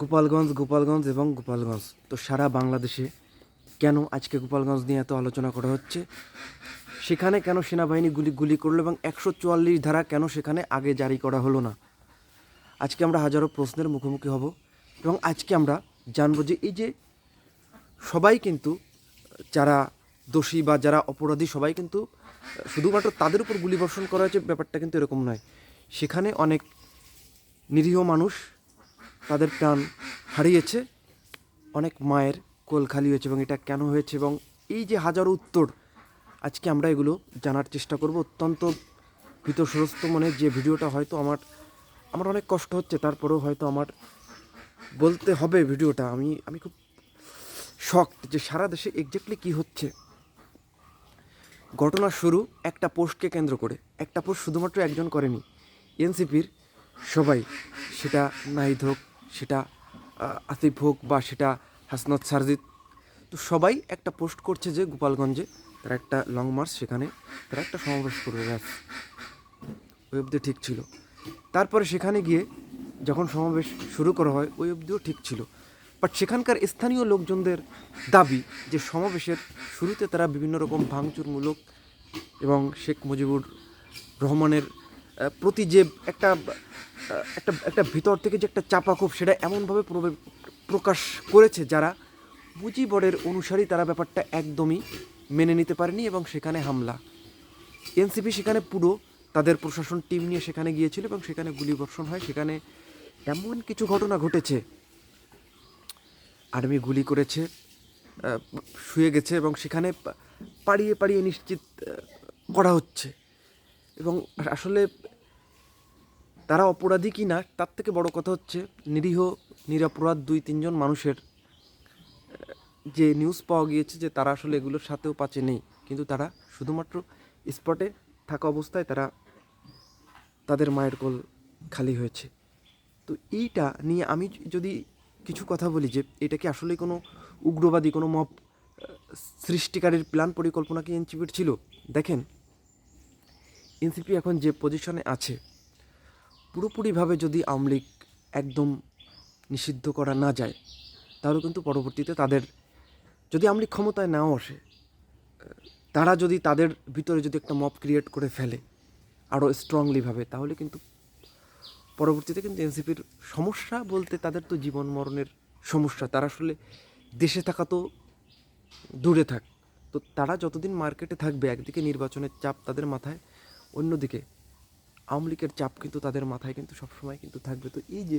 গোপালগঞ্জ গোপালগঞ্জ এবং গোপালগঞ্জ। তো সারা বাংলাদেশে কেন আজকে গোপালগঞ্জ নিয়ে এত আলোচনা করা হচ্ছে? সেখানে কেন সেনাবাহিনী গুলি গুলি করল এবং একশো চুয়াল্লিশ ধারা কেন সেখানে আগে জারি করা হলো না? আজকে আমরা হাজারো প্রশ্নের মুখোমুখি হব এবং আজকে আমরা জানব যে এই যে সবাই কিন্তু, যারা দোষী বা যারা অপরাধী, সবাই কিন্তু, শুধুমাত্র তাদের উপর গুলি বর্ষণ করা হয়েছে, ব্যাপারটা কিন্তু এরকম নয়। সেখানে অনেক নিরীহ মানুষ তাদের প্রাণ হারিয়েছে, অনেক মায়ের কোল খালি হয়েছে এবং এটা কেন হয়েছে এবং এই যে হাজারো উত্তর, আজকে আমরা এগুলো জানার চেষ্টা করব। অত্যন্ত ভীতসরস্ত মনে যে ভিডিওটা হয়তো আমার আমার অনেক কষ্ট হচ্ছে, তারপরেও হয়তো আমার বলতে হবে ভিডিওটা। আমি আমি খুব শখ যে সারা দেশে এক্স্যাক্টলি কী হচ্ছে। ঘটনা শুরু একটা পোস্টকে কেন্দ্র করে। একটা পোস্ট শুধুমাত্র একজন করেনি, এনসিপির সবাই, সেটা নাহিদ হোক সেটা আসিফ হোক বা সেটা হাসনাত সারজিৎ তো সবাই একটা পোস্ট করছে যে গোপালগঞ্জে তারা একটা লং মার্চ সেখানে তারা একটা সমাবেশ করবে ব্যাস ওই অবধি ঠিক ছিল। তারপরে সেখানে গিয়ে যখন সমাবেশ শুরু করা হয় ওই অবধিও ঠিক ছিল। বাট সেখানকার স্থানীয় লোকজনদের দাবি যে সমাবেশের শুরুতে তারা বিভিন্ন রকম ভাঙচুরমূলক এবং শেখ মুজিবুর রহমানের প্রতি যে একটা একটা একটা ভিতর থেকে যে একটা চাপাক্ষোভ সেটা এমনভাবে প্রকাশ করেছে যারা মুজিবরের অনুসারী, তারা ব্যাপারটা একদমই মেনে নিতে পারেনি এবং সেখানে হামলা। এনসিপি সেখানে পুরো তাদের প্রশাসন টিম নিয়ে সেখানে গিয়েছিল এবং সেখানে গুলিবর্ষণ হয়। সেখানে এমন কিছু ঘটনা ঘটেছে, আর্মি গুলি করেছে শুয়ে গেছে এবং সেখানে পাড়িয়ে পাড়িয়ে নিশ্চিত করা হচ্ছে। এবং আসলে তারা অপরাধী কি না তার থেকে বড় কথা হচ্ছে নিরীহ নিরাপরাধ দুই তিনজন মানুষের যে নিউজ পাওয়া গিয়েছে যে তারা আসলে এগুলোর সাথেও পাচে নেই। কিন্তু তারা শুধুমাত্র স্পটে থাকা অবস্থায় তারা তাদের মায়ের কোল খালি হয়েছে। তো এইটা নিয়ে আমি যদি কিছু কথা বলি যে এটা কি আসলে কোনো উগ্রবাদী কোনো আহ, সৃষ্টিকারীর প্ল্যান পরিকল্পনা কি এনসিপির ছিল? দেখেন এনসিপি এখন যে পজিশনে আছে পুরোপুরিভাবে যদি আওয়ামী লীগ একদম নিষিদ্ধ করা না যায়, তাহলে কিন্তু পরবর্তীতে তাদের যদি আওয়ামী লীগ ক্ষমতায় নাও আসে, তারা যদি তাদের ভিতরে যদি একটা মব ক্রিয়েট করে ফেলে আরও স্ট্রংলিভাবে তাহলে কিন্তু পরবর্তীতে কিন্তু এনসিপির সমস্যা বলতে তাদের তো জীবন মরণের সমস্যা। তারা আসলে দেশে থাকা তো দূরে থাক। তো তারা যতদিন মার্কেটে থাকবে, একদিকে নির্বাচনের চাপ তাদের মাথায়, অন্যদিকে আওয়ামী লীগের চাপ কিন্তু তাদের মাথায় কিন্তু সবসময় কিন্তু থাকবে। তো এই যে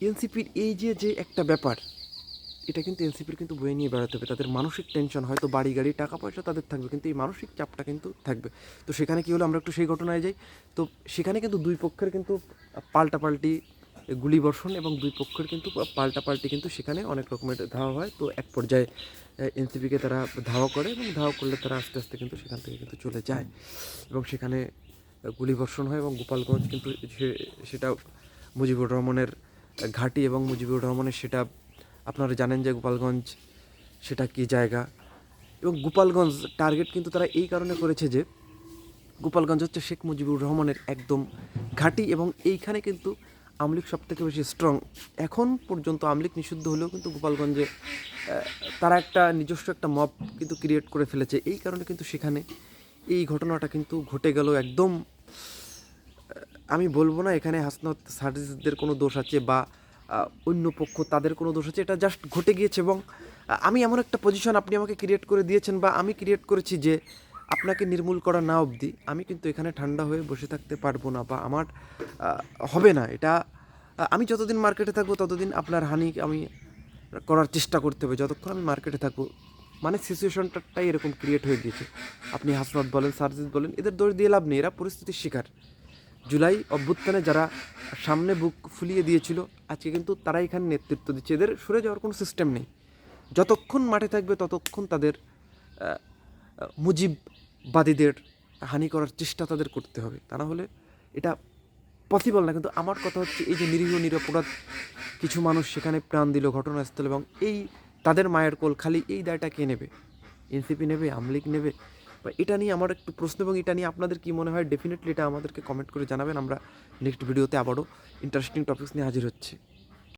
এনসিপির এই যে যে একটা ব্যাপার, এটা কিন্তু এনসিপির কিন্তু বয়ে নিয়ে বেড়াতে হবে। তাদের মানসিক টেনশন, হয়তো বাড়ি গাড়ি, টাকা পয়সা তাদের থাকবে, কিন্তু এই মানসিক চাপটা কিন্তু থাকবে। তো সেখানে কি হলো, আমরা একটু সেই ঘটনায় যাই। তো সেখানে কিন্তু দুই পক্ষের কিন্তু পাল্টাপাল্টি গুলিবর্ষণ এবং দুই পক্ষের কিন্তু পাল্টাপাল্টি কিন্তু সেখানে অনেক রকমের ধাওয়া হয়। তো এক পর্যায়ে এনসিপিকে তারা ধাওয়া করে এবং ধাওয়া করলে তারা আস্তে আস্তে কিন্তু সেখান থেকে কিন্তু চলে যায়। এবং সেখানে গুলিবর্ষণ হয় এবং গোপালগঞ্জ কিন্তু সেটা মুজিবুর রহমানের ঘাঁটি এবং মুজিবুর রহমানের সেটা, আপনারা জানেন যে গোপালগঞ্জ সেটা কি জায়গা? এবং গোপালগঞ্জ টার্গেট কিন্তু তারা এই কারণে করেছে যে, গোপালগঞ্জ হচ্ছে শেখ মুজিবুর রহমানের একদম ঘাঁটি এবং এইখানে কিন্তু আমলিক সব থেকে বেশি স্ট্রং এখন পর্যন্ত আমলিক নিষিদ্ধ হলেও কিন্তু গোপালগঞ্জে তারা একটা নিজস্ব একটা মব কিন্তু ক্রিয়েট করে ফেলেছে। এই কারণে কিন্তু সেখানে এই ঘটনাটা কিন্তু ঘটে গেল একদম আমি বলব না এখানে হাসনাত সার্জিসদের কোনো দোষ আছে বা অন্য পক্ষ তাদের কোনো দোষ আছে, এটা জাস্ট ঘটে গিয়েছে এবং আমি এমন একটা পজিশন আপনি আমাকে ক্রিয়েট করে দিয়েছেন বা আমি ক্রিয়েট করেছি যে আপনাকে নির্মূল করা না অবধি আমি কিন্তু এখানে ঠান্ডা হয়ে বসে থাকতে পারব না বা আমার হবে না। এটা আমি যতদিন মার্কেটে থাকব ততদিন আপনার হানি আমি করার চেষ্টা করতে হবে। যতক্ষণ আমি মার্কেটে থাকব মানে সিচুয়েশনটাই এরকম ক্রিয়েট হয়ে গিয়েছে। আপনি হাসনাত বলেন সার্জিস বলেন, এদের দোষ দিয়ে লাভ নেই, এরা পরিস্থিতির শিকার। জুলাই অভ্যুত্থানে যারা সামনে বুক ফুলিয়ে দিয়েছিল, আজকে কিন্তু তারা এখানে নেতৃত্ব দিচ্ছে। এদের সরে যাওয়ার কোনো সিস্টেম নেই। যতক্ষণ মাঠে থাকবে, ততক্ষণ তাদের মুজিববাদীদের হানি করার চেষ্টা তাদের করতে হবে। তা না হলে এটা পসিবল না। কিন্তু আমার কথা হচ্ছে, এই যে নিরীহ, নিরপরাধ কিছু মানুষ সেখানে প্রাণ দিল ঘটনাস্থল এবং এই তাদের মায়ের কোল খালি এই দায়টা কে নেবে? এনসিপি নেবে আমলিগ নেবে? বা এটা নিয়ে আমার একটু প্রশ্ন এবং এটা নিয়ে আপনাদের কি মনে হয়? ডেফিনেটলি এটা আমাদেরকে কমেন্ট করে জানাবেন। আমরা নেক্সট ভিডিওতে আবারও ইন্টারেস্টিং টপিক্স নিয়ে হাজির হচ্ছি।